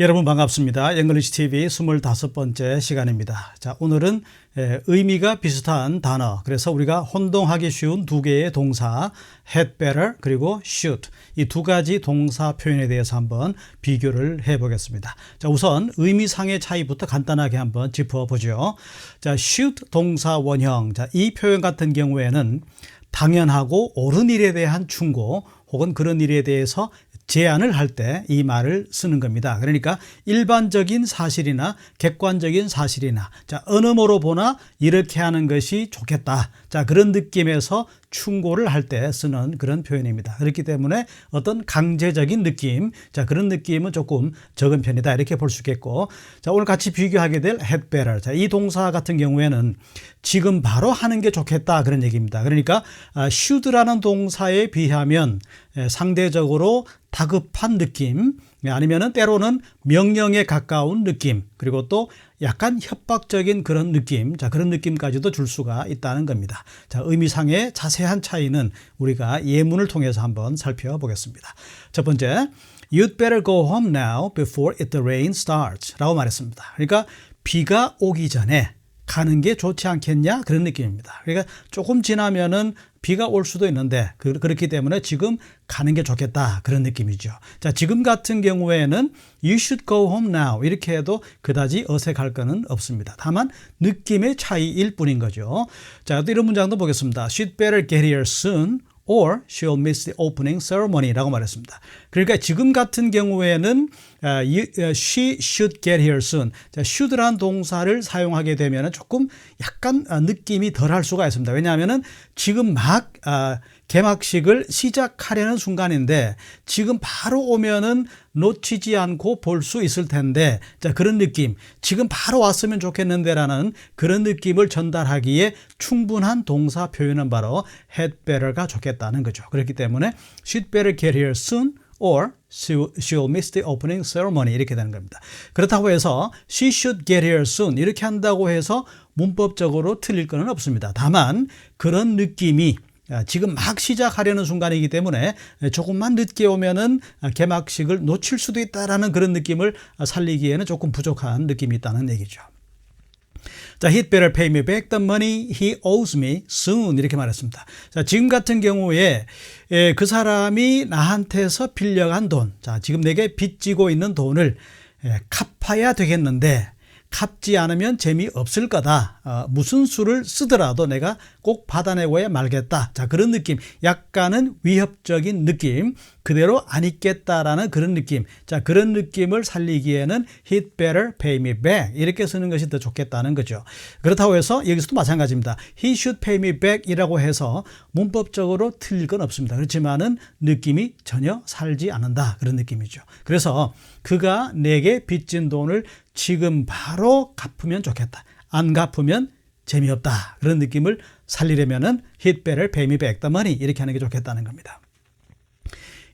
여러분 반갑습니다. 앵글리시 TV 25번째 시간입니다. 자, 오늘은 에, 의미가 비슷한 단어. 그래서 우리가 혼동하기 쉬운 두 개의 동사 had better 그리고 should 이 두 가지 동사 표현에 대해서 한번 비교를 해 보겠습니다. 자, 우선 의미상의 차이부터 간단하게 한번 짚어 보죠. 자, should 동사 원형. 자, 이 표현 같은 경우에는 당연하고 옳은 일에 대한 충고 혹은 그런 일에 대해서 제안을 할 때 이 말을 쓰는 겁니다. 그러니까 일반적인 사실이나 객관적인 사실이나 자, 어느 모로 보나 이렇게 하는 것이 좋겠다. 자, 그런 느낌에서 충고를 할 때 쓰는 그런 표현입니다. 그렇기 때문에 어떤 강제적인 느낌, 자, 그런 느낌은 조금 적은 편이다. 이렇게 볼 수 있겠고. 자, 오늘 같이 비교하게 될 had better. 자, 이 동사 같은 경우에는 지금 바로 하는 게 좋겠다. 그런 얘기입니다. 그러니까 아, should라는 동사에 비하면 에, 상대적으로 다급한 느낌, 아니면은 때로는 명령에 가까운 느낌, 그리고 또 약간 협박적인 그런 느낌, 자, 그런 느낌까지도 줄 수가 있다는 겁니다. 자, 의미상의 자세한 차이는 우리가 예문을 통해서 한번 살펴보겠습니다. 첫 번째, You'd better go home now before it rain starts. 라고 말했습니다. 그러니까 비가 오기 전에 가는 게 좋지 않겠냐? 그런 느낌입니다. 그러니까 조금 지나면은 비가 올 수도 있는데 그, 그렇기 때문에 지금 가는 게 좋겠다 그런 느낌이죠. 자 지금 같은 경우에는 you should go home now 이렇게 해도 그다지 어색할 거는 없습니다. 다만 느낌의 차이일 뿐인 거죠. 자 이런 문장도 보겠습니다. She'd better get here soon. Or she'll miss the opening ceremony라고 말했습니다. 그러니까 지금 같은 경우에는 she should get here soon. 자, should란 동사를 사용하게 되면 조금 약간 느낌이 덜 할 수가 있습니다. 왜냐하면은 지금 막 개막식을 시작하려는 순간인데 지금 바로 오면은 놓치지 않고 볼 수 있을 텐데 자 그런 느낌 지금 바로 왔으면 좋겠는데라는 그런 느낌을 전달하기에 충분한 동사 표현은 바로 had better가 좋겠다는 거죠. 그렇기 때문에 she'd better get here soon or she'll miss the opening ceremony 이렇게 되는 겁니다. 그렇다고 해서 she should get here soon 이렇게 한다고 해서 문법적으로 틀릴 것은 없습니다. 다만 그런 느낌이 지금 막 시작하려는 순간이기 때문에 조금만 늦게 오면은 개막식을 놓칠 수도 있다라는 그런 느낌을 살리기에는 조금 부족한 느낌이 있다는 얘기죠. 자, he'd better pay me back the money he owes me soon 이렇게 말했습니다. 자, 지금 같은 경우에 에, 그 사람이 나한테서 빌려간 돈, 자, 지금 내게 빚지고 있는 돈을 에, 갚아야 되겠는데 갚지 않으면 재미없을 거다. 어, 무슨 수를 쓰더라도 내가 꼭 받아내고야 말겠다. 자, 그런 느낌. 약간은 위협적인 느낌. 그대로 안 있겠다라는 그런 느낌. 자, 그런 느낌을 살리기에는 he'd better pay me back. 이렇게 쓰는 것이 더 좋겠다는 거죠. 그렇다고 해서 여기서도 마찬가지입니다. he should pay me back 이라고 해서 문법적으로 틀릴 건 없습니다. 그렇지만은 느낌이 전혀 살지 않는다. 그런 느낌이죠. 그래서 그가 내게 빚진 돈을 지금 바로 갚으면 좋겠다. 안 갚으면 재미없다. 그런 느낌을 살리려면은 he'd better pay me back the money 이렇게 하는 게 좋겠다는 겁니다.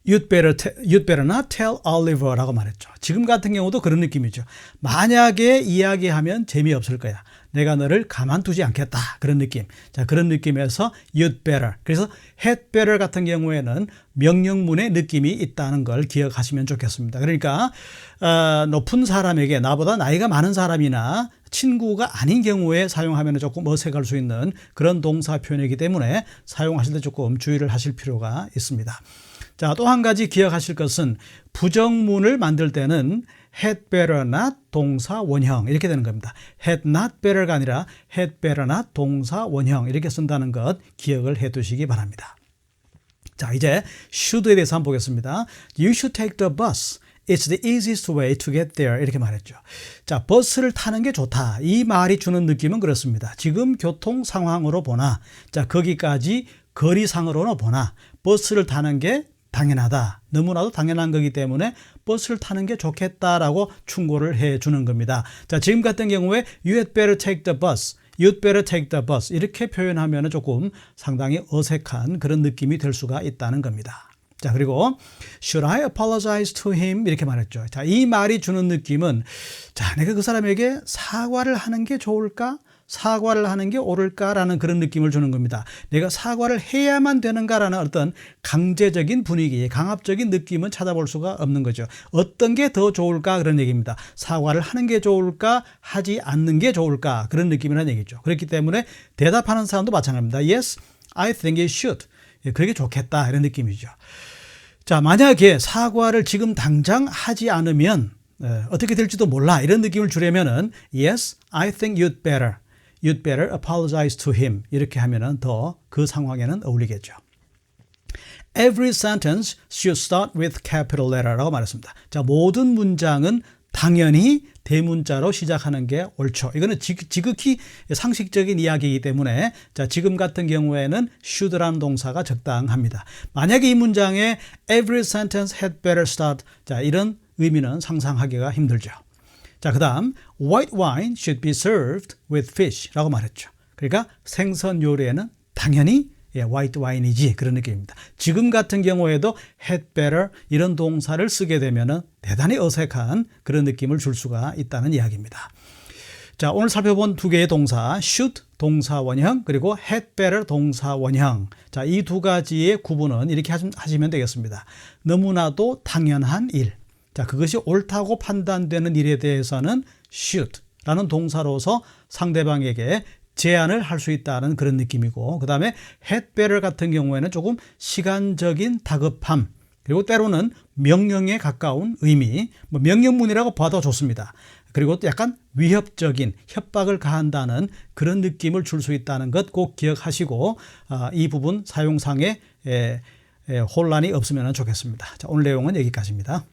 You'd better, you'd better not tell Oliver라고 말했죠. 지금 같은 경우도 그런 느낌이죠. 만약에 이야기하면 재미없을 거야. 내가 너를 가만두지 않겠다. 그런 느낌. 자, 그런 느낌에서 you'd better. 그래서 had better 같은 경우에는 명령문의 느낌이 있다는 걸 기억하시면 좋겠습니다. 그러니까 어, 높은 사람에게 나보다 나이가 많은 사람이나 친구가 아닌 경우에 사용하면 조금 어색할 수 있는 그런 동사 표현이기 때문에 사용하실 때 조금 주의를 하실 필요가 있습니다. 자, 또 한 가지 기억하실 것은 부정문을 만들 때는 had better not 동사 원형 이렇게 되는 겁니다. had not better가 아니라 had better not 동사 원형 이렇게 쓴다는 것 기억을 해 두시기 바랍니다. 자, 이제 should에 대해서 한번 보겠습니다. You should take the bus. It's the easiest way to get there. 이렇게 말했죠. 자, 버스를 타는 게 좋다. 이 말이 주는 느낌은 그렇습니다. 지금 교통 상황으로 보나, 자, 거기까지 거리상으로는 보나, 버스를 타는 게 당연하다. 너무나도 당연한 거기 때문에 버스를 타는 게 좋겠다라고 충고를 해 주는 겁니다. 자, 지금 같은 경우에 you had better take the bus. You'd better take the bus. 이렇게 표현하면 조금 상당히 어색한 그런 느낌이 될 수가 있다는 겁니다. 자, 그리고 should I apologize to him 이렇게 말했죠. 자, 이 말이 주는 느낌은 자, 내가 그 사람에게 사과를 하는 게 좋을까? 사과를 하는 게 옳을까라는 그런 느낌을 주는 겁니다. 내가 사과를 해야만 되는가라는 어떤 강제적인 분위기, 강압적인 느낌은 찾아볼 수가 없는 거죠. 어떤 게 더 좋을까 그런 얘기입니다. 사과를 하는 게 좋을까, 하지 않는 게 좋을까 그런 느낌이라는 얘기죠. 그렇기 때문에 대답하는 사람도 마찬가지입니다. Yes, I think it should. 예, 그게 좋겠다 이런 느낌이죠. 자, 만약에 사과를 지금 당장 하지 않으면 에, 어떻게 될지도 몰라 이런 느낌을 주려면은 Yes, I think you'd better. You'd better apologize to him. 이렇게 하면은 더 그 상황에는 어울리겠죠. Every sentence should start with capital letter라고 말했습니다. 자, 모든 문장은 당연히 대문자로 시작하는 게 옳죠. 이거는 지, 지극히 상식적인 이야기이기 때문에 자, 지금 같은 경우에는 should라는 동사가 적당합니다. 만약에 이 문장에 every sentence had better start 자, 이런 의미는 상상하기가 힘들죠. 자, 그 다음 white wine should be served with fish라고 말했죠. 그러니까 생선 요리에는 당연히 예, 화이트 와인이지 그런 느낌입니다. 지금 같은 경우에도 had better 이런 동사를 쓰게 되면은 대단히 어색한 그런 느낌을 줄 수가 있다는 이야기입니다. 자, 오늘 살펴본 두 개의 동사 should 동사 원형 그리고 had better 동사 원형. 자, 이 두 가지의 구분은 이렇게 하시면 되겠습니다. 너무나도 당연한 일. 자, 그것이 옳다고 판단되는 일에 대해서는 should라는 동사로서 상대방에게 제안을 할 수 있다는 그런 느낌이고 그 다음에 had better 같은 경우에는 조금 시간적인 다급함 그리고 때로는 명령에 가까운 의미 뭐 명령문이라고 봐도 좋습니다. 그리고 또 약간 위협적인 협박을 가한다는 그런 느낌을 줄 수 있다는 것 꼭 기억하시고 아, 이 부분 사용상에 에, 에, 혼란이 없으면 좋겠습니다. 자, 오늘 내용은 여기까지입니다.